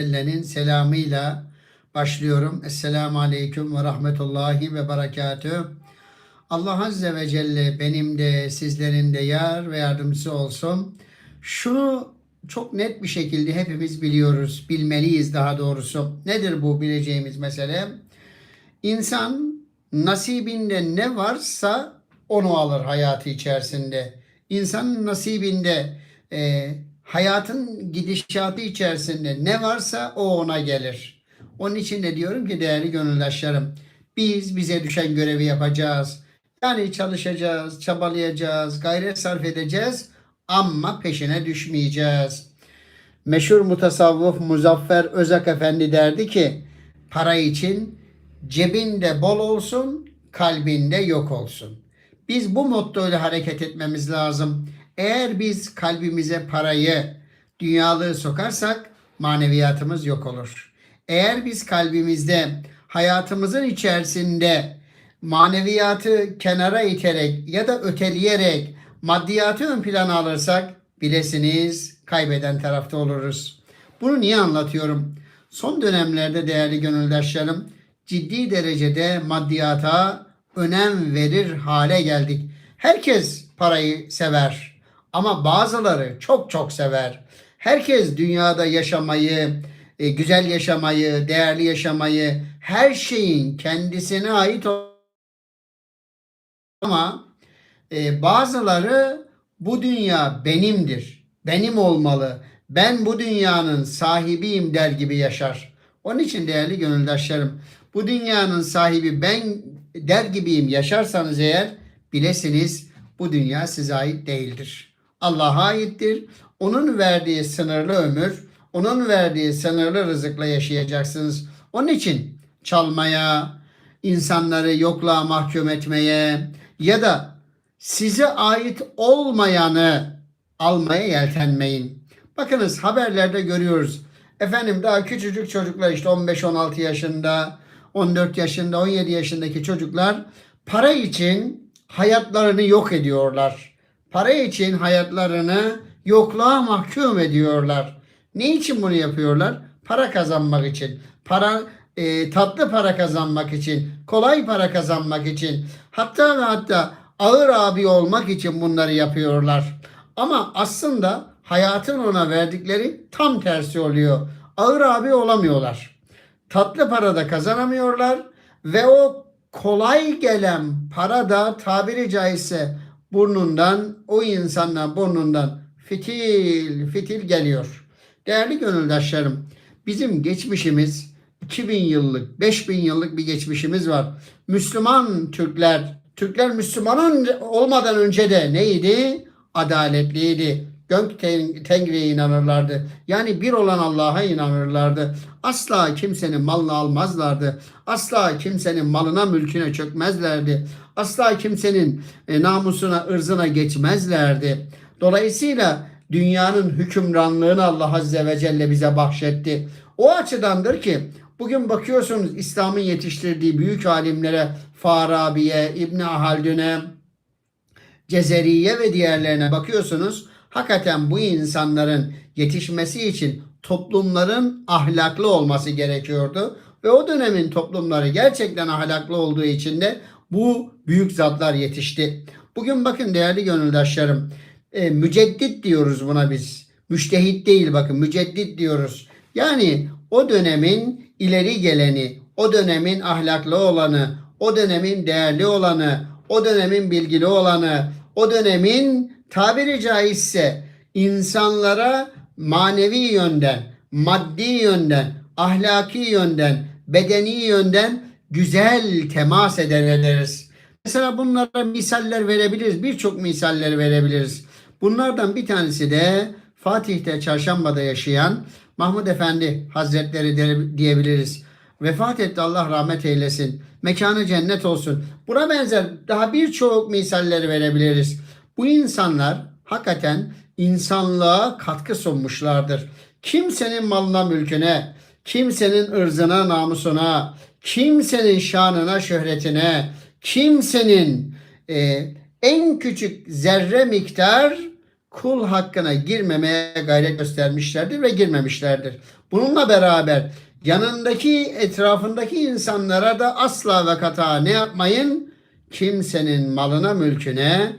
Celle'nin selamıyla başlıyorum. Esselamu Aleyküm ve Rahmetullahi ve Berekatüh. Allah Azze ve Celle benim de sizlerin de yar ve yardımcısı olsun. Şunu çok net bir şekilde hepimiz biliyoruz, bilmeliyiz daha doğrusu. Nedir bu bileceğimiz mesele? İnsan nasibinde ne varsa onu alır hayatı içerisinde. İnsanın nasibinde e, hayatın gidişatı içerisinde ne varsa o ona gelir. Onun için de diyorum ki değerli gönüldaşlarım biz bize düşen görevi yapacağız. Yani çalışacağız, çabalayacağız, gayret sarf edeceğiz ama peşine düşmeyeceğiz. Meşhur mutasavvıf Muzaffer Özak Efendi derdi ki para için cebinde bol olsun, kalbinde yok olsun. Biz bu mottoyla hareket etmemiz lazım. Eğer biz kalbimize parayı, dünyalığı sokarsak maneviyatımız yok olur. Eğer biz kalbimizde hayatımızın içerisinde maneviyatı kenara iterek ya da öteleyerek maddiyatı ön plana alırsak bilesiniz kaybeden tarafta oluruz. Bunu niye anlatıyorum? Son dönemlerde değerli gönüldaşlarım ciddi derecede maddiyata önem verir hale geldik. Herkes parayı sever ama bazıları çok çok sever. Herkes dünyada yaşamayı, e, güzel yaşamayı, değerli yaşamayı, her şeyin kendisine ait ama e, bazıları bu dünya benimdir, benim olmalı, ben bu dünyanın sahibiyim der gibi yaşar. Onun için değerli gönüldaşlarım, bu dünyanın sahibi ben der gibiyim yaşarsanız eğer bilesiniz bu dünya size ait değildir. Allah'a aittir. Onun verdiği sınırlı ömür, onun verdiği sınırlı rızıkla yaşayacaksınız. Onun için çalmaya, insanları yokluğa mahkum etmeye ya da size ait olmayanı almaya yeltenmeyin. Bakınız haberlerde görüyoruz. Efendim daha küçücük çocuklar işte 15-16 yaşında, 14 yaşında, 17 yaşındaki çocuklar para için hayatlarını yok ediyorlar. Para için hayatlarını yokluğa mahkum ediyorlar. Ne için bunu yapıyorlar? Para kazanmak için. Para e, tatlı para kazanmak için, kolay para kazanmak için, hatta ve hatta ağır abi olmak için bunları yapıyorlar. Ama aslında hayatın ona verdikleri tam tersi oluyor. Ağır abi olamıyorlar. Tatlı para da kazanamıyorlar ve o kolay gelen para da tabiri caizse burnundan, o insandan burnundan fitil fitil geliyor. Değerli gönüldaşlarım, bizim geçmişimiz 2000 yıllık, 5000 yıllık bir geçmişimiz var. Müslüman Türkler, Türkler Müslümanın olmadan önce de neydi? Adaletliydi. Gönk Tengri'ye inanırlardı. Yani bir olan Allah'a inanırlardı. Asla kimsenin malını almazlardı. Asla kimsenin malına mülküne çökmezlerdi. Asla kimsenin e, namusuna, ırzına geçmezlerdi. Dolayısıyla dünyanın hükümranlığını Allah Azze ve Celle bize bahşetti. O açıdandır ki bugün bakıyorsunuz İslam'ın yetiştirdiği büyük alimlere Farabi'ye, İbn Haldun'e, Cezeriye ve diğerlerine bakıyorsunuz. Hakikaten bu insanların yetişmesi için toplumların ahlaklı olması gerekiyordu. Ve o dönemin toplumları gerçekten ahlaklı olduğu için de bu büyük zatlar yetişti. Bugün bakın değerli gönüldaşlarım, e, müceddit diyoruz buna biz. Müştehit değil bakın müceddit diyoruz. Yani o dönemin ileri geleni, o dönemin ahlaklı olanı, o dönemin değerli olanı, o dönemin bilgili olanı, o dönemin tabiri caizse insanlara manevi yönden, maddi yönden, ahlaki yönden, bedeni yönden güzel temas eder ederiz. Mesela bunlara misaller verebiliriz. Birçok misaller verebiliriz. Bunlardan bir tanesi de Fatih'te Çarşamba'da yaşayan Mahmud Efendi Hazretleri diyebiliriz. Vefat etti Allah rahmet eylesin. Mekanı cennet olsun. Buna benzer daha birçok misaller verebiliriz. Bu insanlar hakikaten insanlığa katkı sunmuşlardır. Kimsenin malına mülküne, kimsenin ırzına, namusuna, kimsenin şanına, şöhretine, kimsenin e, en küçük zerre miktar kul hakkına girmemeye gayret göstermişlerdir ve girmemişlerdir. Bununla beraber yanındaki etrafındaki insanlara da asla ve kata ne yapmayın? Kimsenin malına mülküne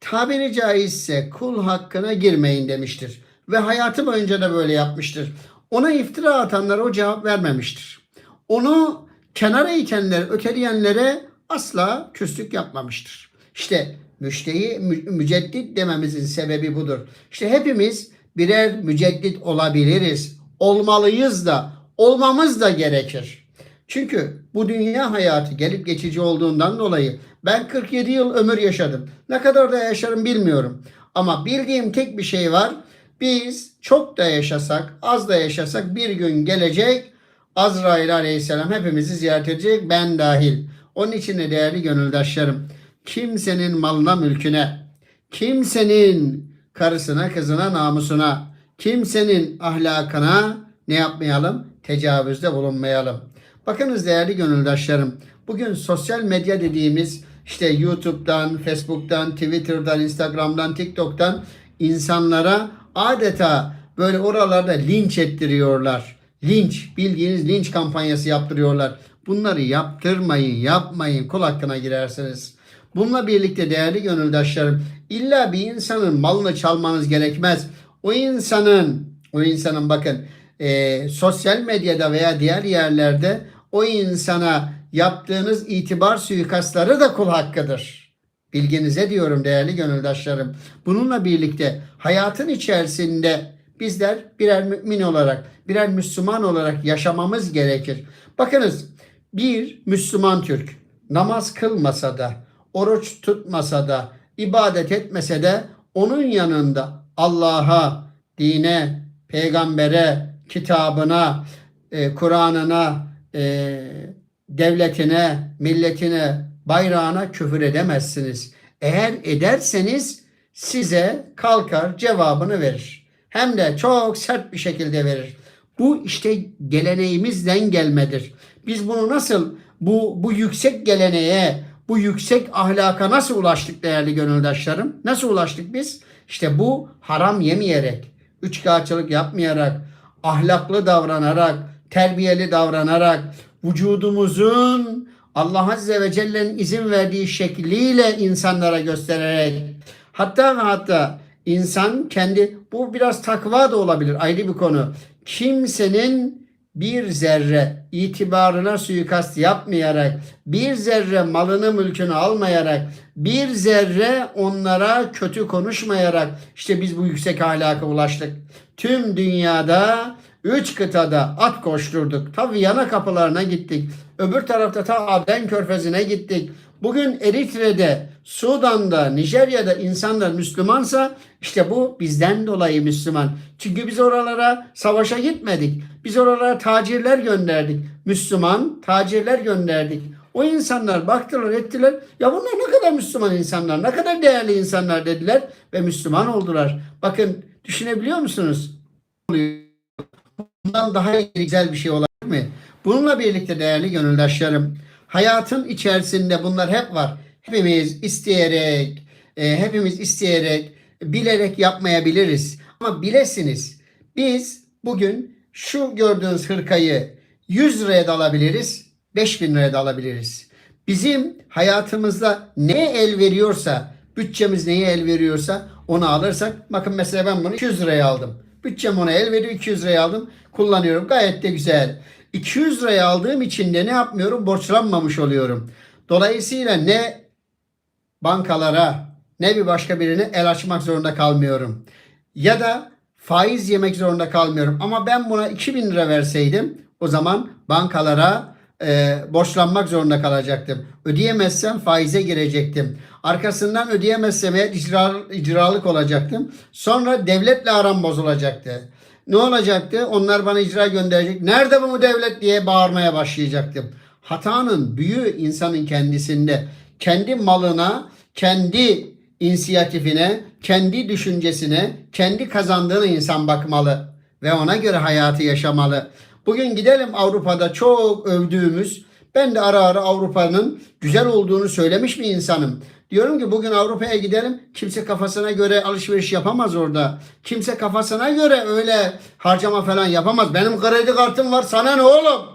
tabiri caizse kul hakkına girmeyin demiştir. Ve hayatı boyunca da böyle yapmıştır. Ona iftira atanlara o cevap vermemiştir. Onu kenara itenler, öteleyenlere asla küslük yapmamıştır. İşte müşteyi mü- müceddit dememizin sebebi budur. İşte hepimiz birer müceddit olabiliriz. Olmalıyız da, olmamız da gerekir. Çünkü bu dünya hayatı gelip geçici olduğundan dolayı ben 47 yıl ömür yaşadım. Ne kadar da yaşarım bilmiyorum. Ama bildiğim tek bir şey var. Biz çok da yaşasak, az da yaşasak bir gün gelecek Azrail aleyhisselam hepimizi ziyaret edecek ben dahil. Onun için de değerli gönüldaşlarım kimsenin malına mülküne, kimsenin karısına, kızına, namusuna, kimsenin ahlakına ne yapmayalım? Tecavüzde bulunmayalım. Bakınız değerli gönüldaşlarım, bugün sosyal medya dediğimiz işte YouTube'dan, Facebook'tan, Twitter'dan, Instagram'dan, TikTok'tan insanlara adeta böyle oralarda linç ettiriyorlar. Linç, bildiğiniz linç kampanyası yaptırıyorlar. Bunları yaptırmayın, yapmayın. Kul hakkına girersiniz. Bununla birlikte değerli gönüldaşlarım, illa bir insanın malını çalmanız gerekmez. O insanın, o insanın bakın e, sosyal medyada veya diğer yerlerde o insana yaptığınız itibar suikastları da kul hakkıdır. Bilginize diyorum değerli gönüldaşlarım. Bununla birlikte hayatın içerisinde bizler birer mümin olarak, birer Müslüman olarak yaşamamız gerekir. Bakınız bir Müslüman Türk namaz kılmasa da, oruç tutmasa da, ibadet etmese de onun yanında Allah'a, dine, peygambere, kitabına, e, Kur'an'ına, e, devletine, milletine, bayrağına küfür edemezsiniz. Eğer ederseniz size kalkar cevabını verir. Hem de çok sert bir şekilde verir. Bu işte geleneğimizden gelmedir. Biz bunu nasıl bu bu yüksek geleneğe, bu yüksek ahlaka nasıl ulaştık değerli gönüldaşlarım? Nasıl ulaştık biz? İşte bu haram yemeyerek, üçkağıtçılık yapmayarak, ahlaklı davranarak, terbiyeli davranarak, vücudumuzun Allah Azze ve Celle'nin izin verdiği şekliyle insanlara göstererek, hatta ve hatta insan kendi, bu biraz takva da olabilir ayrı bir konu. Kimsenin bir zerre itibarına suikast yapmayarak, bir zerre malını mülkünü almayarak, bir zerre onlara kötü konuşmayarak işte biz bu yüksek ahlaka ulaştık. Tüm dünyada üç kıtada at koşturduk. Ta Viyana kapılarına gittik. Öbür tarafta ta Aden körfezine gittik. Bugün Eritre'de, Sudan'da, Nijerya'da insanlar Müslümansa işte bu bizden dolayı Müslüman. Çünkü biz oralara savaşa gitmedik. Biz oralara tacirler gönderdik. Müslüman tacirler gönderdik. O insanlar baktılar ettiler. Ya bunlar ne kadar Müslüman insanlar, ne kadar değerli insanlar dediler ve Müslüman oldular. Bakın düşünebiliyor musunuz? Bundan daha güzel bir şey olabilir mi? Bununla birlikte değerli gönüldaşlarım, hayatın içerisinde bunlar hep var. Hepimiz isteyerek, e, hepimiz isteyerek, bilerek yapmayabiliriz. Ama bilesiniz, biz bugün şu gördüğünüz hırkayı 100 liraya da alabiliriz, 5000 liraya da alabiliriz. Bizim hayatımızda ne el veriyorsa, bütçemiz neye el veriyorsa onu alırsak, bakın mesela ben bunu 200 liraya aldım. Bütçem ona el veriyor 200 liraya aldım. Kullanıyorum. Gayet de güzel. 200 liraya aldığım için de ne yapmıyorum? Borçlanmamış oluyorum. Dolayısıyla ne bankalara ne bir başka birine el açmak zorunda kalmıyorum. Ya da faiz yemek zorunda kalmıyorum. Ama ben buna 2000 lira verseydim o zaman bankalara e, borçlanmak zorunda kalacaktım. Ödeyemezsem faize girecektim. Arkasından ödeyemezsem eğer icra, icralık olacaktım. Sonra devletle aram bozulacaktı. Ne olacaktı? Onlar bana icra gönderecek. Nerede bu devlet diye bağırmaya başlayacaktım. Hatanın büyüğü insanın kendisinde. Kendi malına, kendi inisiyatifine, kendi düşüncesine, kendi kazandığını insan bakmalı ve ona göre hayatı yaşamalı. Bugün gidelim Avrupa'da çok övdüğümüz, ben de ara ara Avrupa'nın güzel olduğunu söylemiş bir insanım. Diyorum ki bugün Avrupa'ya gidelim. Kimse kafasına göre alışveriş yapamaz orada. Kimse kafasına göre öyle harcama falan yapamaz. Benim kredi kartım var sana ne oğlum?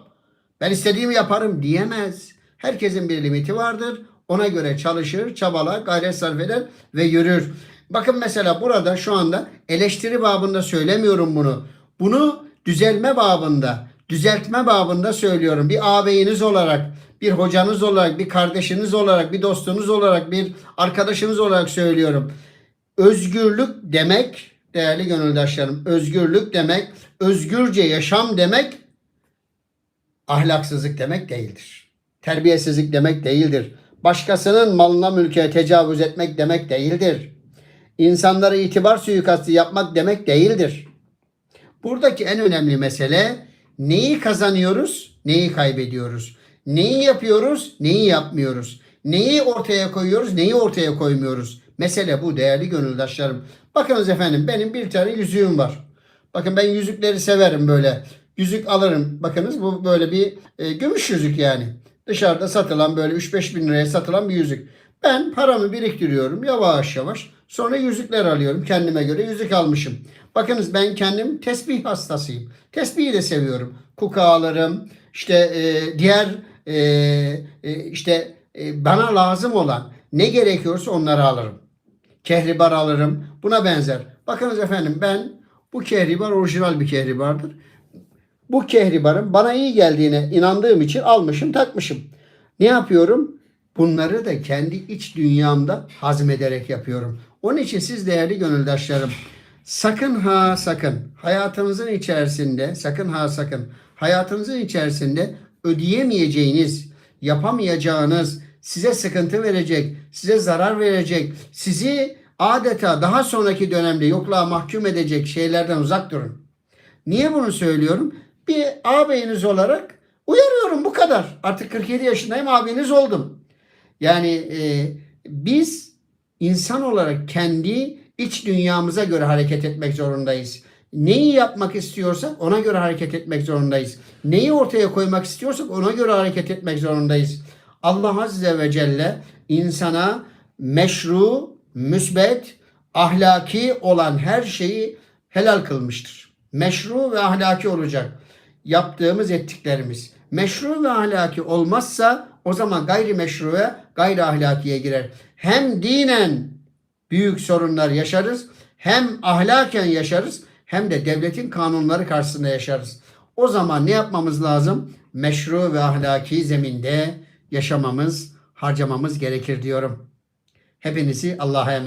Ben istediğimi yaparım diyemez. Herkesin bir limiti vardır. Ona göre çalışır, çabalar, gayret sarf eder ve yürür. Bakın mesela burada şu anda eleştiri babında söylemiyorum bunu. Bunu düzelme babında, düzeltme babında söylüyorum. Bir ağabeyiniz olarak, bir hocanız olarak, bir kardeşiniz olarak, bir dostunuz olarak, bir arkadaşınız olarak söylüyorum. Özgürlük demek, değerli gönüldaşlarım, özgürlük demek, özgürce yaşam demek ahlaksızlık demek değildir. Terbiyesizlik demek değildir. Başkasının malına mülke tecavüz etmek demek değildir. İnsanlara itibar suikastı yapmak demek değildir. Buradaki en önemli mesele neyi kazanıyoruz, neyi kaybediyoruz. Neyi yapıyoruz, neyi yapmıyoruz. Neyi ortaya koyuyoruz, neyi ortaya koymuyoruz. Mesele bu değerli gönüldaşlarım. Bakınız efendim benim bir tane yüzüğüm var. Bakın ben yüzükleri severim böyle. Yüzük alırım. Bakınız bu böyle bir e, gümüş yüzük yani. Dışarıda satılan böyle 3-5 bin liraya satılan bir yüzük. Ben paramı biriktiriyorum yavaş yavaş. Sonra yüzükler alıyorum. Kendime göre yüzük almışım. Bakınız ben kendim tesbih hastasıyım. Tesbihi de seviyorum. Kuka alırım. İşte e, diğer e, e, işte e, bana lazım olan ne gerekiyorsa onları alırım. Kehribar alırım. Buna benzer. Bakınız efendim ben bu kehribar orijinal bir kehribardır. Bu kehribarın bana iyi geldiğine inandığım için almışım takmışım. Ne yapıyorum? Bunları da kendi iç dünyamda hazmederek yapıyorum. Onun için siz değerli gönüldaşlarım sakın ha sakın hayatınızın içerisinde sakın ha sakın hayatınızın içerisinde ödeyemeyeceğiniz, yapamayacağınız, size sıkıntı verecek, size zarar verecek, sizi adeta daha sonraki dönemde yokluğa mahkum edecek şeylerden uzak durun. Niye bunu söylüyorum? Bir ağabeyiniz olarak uyarıyorum bu kadar. Artık 47 yaşındayım ağabeyiniz oldum. Yani e, biz insan olarak kendi iç dünyamıza göre hareket etmek zorundayız. Neyi yapmak istiyorsak ona göre hareket etmek zorundayız. Neyi ortaya koymak istiyorsak ona göre hareket etmek zorundayız. Allah Azze ve Celle insana meşru, müsbet, ahlaki olan her şeyi helal kılmıştır. Meşru ve ahlaki olacak. Yaptığımız ettiklerimiz. Meşru ve ahlaki olmazsa o zaman gayrimeşru ve gayri ahlakiye girer. Hem dinen büyük sorunlar yaşarız, hem ahlaken yaşarız, hem de devletin kanunları karşısında yaşarız. O zaman ne yapmamız lazım? Meşru ve ahlaki zeminde yaşamamız, harcamamız gerekir diyorum. Hepinizi Allah'a emanet